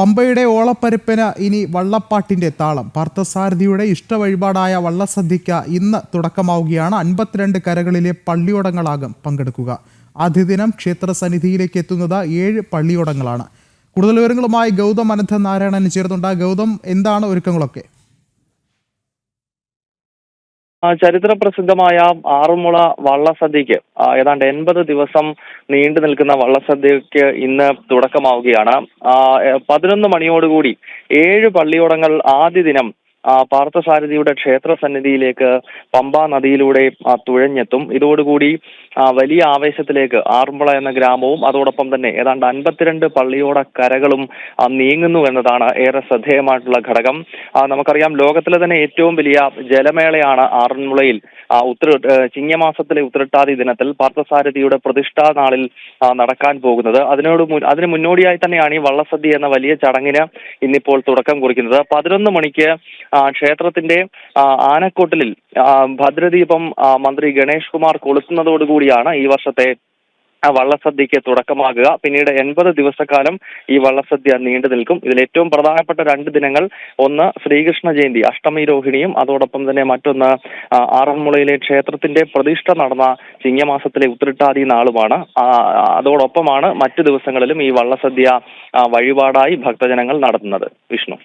പമ്പയുടെ ഓളപ്പരപ്പിന് ഇനി വള്ളപ്പാട്ടിന്റെ താളം. പാർത്ഥസാരഥിയുടെ ഇഷ്ടവഴിപാടായ വള്ളസദ്യയ്ക്ക് ഇന്ന് തുടക്കമാവുകയാണ്. അൻപത്തിരണ്ട് കരകളിലെ പള്ളിയോടങ്ങളാകും പങ്കെടുക്കുക. ആദ്യദിനം ക്ഷേത്ര സന്നിധിയിലേക്ക് എത്തുന്നത് ഏഴ് പള്ളിയോടങ്ങളാണ്. കൂടുതൽ വിവരങ്ങളുമായി ഗൗതം അനന്ത നാരായണൻ ചേർന്നുണ്ട് ഗൗതം എന്താണ് ഒരുക്കങ്ങളൊക്കെ? ചരിത്ര പ്രസിദ്ധമായ ആറന്മുള വള്ളസദ്യക്ക് ഏതാണ്ട് എൺപത് ദിവസം നീണ്ടു നിൽക്കുന്ന വള്ളസദ്യക്ക് ഇന്ന് തുടക്കമാവുകയാണ്. പതിനൊന്ന് മണിയോടുകൂടി ഏഴ് പള്ളിയോടങ്ങൾ ആദ്യ ദിനം പാർത്ഥസാരഥിയുടെ ക്ഷേത്ര സന്നിധിയിലേക്ക് പമ്പാ നദിയിലൂടെ തുഴഞ്ഞെത്തും. ഇതോടുകൂടി വലിയ ആവേശത്തിലേക്ക് ആറന്മുള എന്ന ഗ്രാമവും അതോടൊപ്പം തന്നെ ഏതാണ്ട് അൻപത്തിരണ്ട് പള്ളിയോട കരകളും നീങ്ങുന്നു എന്നതാണ് ഏറെ ശ്രദ്ധേയമായിട്ടുള്ള ഘടകം. നമുക്കറിയാം ലോകത്തിലെ തന്നെ ഏറ്റവും വലിയ ജലമേളയാണ് ആറന്മുളയിൽ. ഉത്ര ചിങ്ങമാസത്തിലെ ഉത്രട്ടാതി ദിനത്തിൽ പാർത്ഥസാരഥിയുടെ പ്രതിഷ്ഠാ നാളിൽ നടക്കാൻ പോകുന്നത്. അതിനോട് അതിന് മുന്നോടിയായി തന്നെയാണ് ഈ വള്ളസദ്യ എന്ന വലിയ ചടങ്ങിന് ഇന്നിപ്പോൾ തുടക്കം കുറിക്കുന്നത്. പതിനൊന്ന് മണിക്ക് ക്ഷേത്രത്തിന്റെ ആനക്കൊട്ടിലിൽ ഭദ്രദീപം മന്ത്രി ഗണേഷ് കുമാർ കൊളുത്തുന്നതോടുകൂടിയാണ് ഈ വർഷത്തെ വള്ളസദ്യക്ക് തുടക്കമാകുക. പിന്നീട് എൺപത് ദിവസക്കാലം ഈ വള്ളസദ്യ നീണ്ടു നിൽക്കും. ഇതിൽ ഏറ്റവും പ്രധാനപ്പെട്ട രണ്ട് ദിനങ്ങൾ ഒന്ന് ശ്രീകൃഷ്ണ ജയന്തി അഷ്ടമി രോഹിണിയും അതോടൊപ്പം തന്നെ മറ്റൊന്ന് ആറന്മുളയിലെ ക്ഷേത്രത്തിന്റെ പ്രതിഷ്ഠ നടന്ന ചിങ്ങമാസത്തിലെ ഉത്രട്ടാതി നാളുമാണ്. അതോടൊപ്പമാണ് മറ്റു ദിവസങ്ങളിലും ഈ വള്ളസദ്യ വഴിപാടായി ഭക്തജനങ്ങൾ നടത്തുന്നത്. വിഷ്ണു.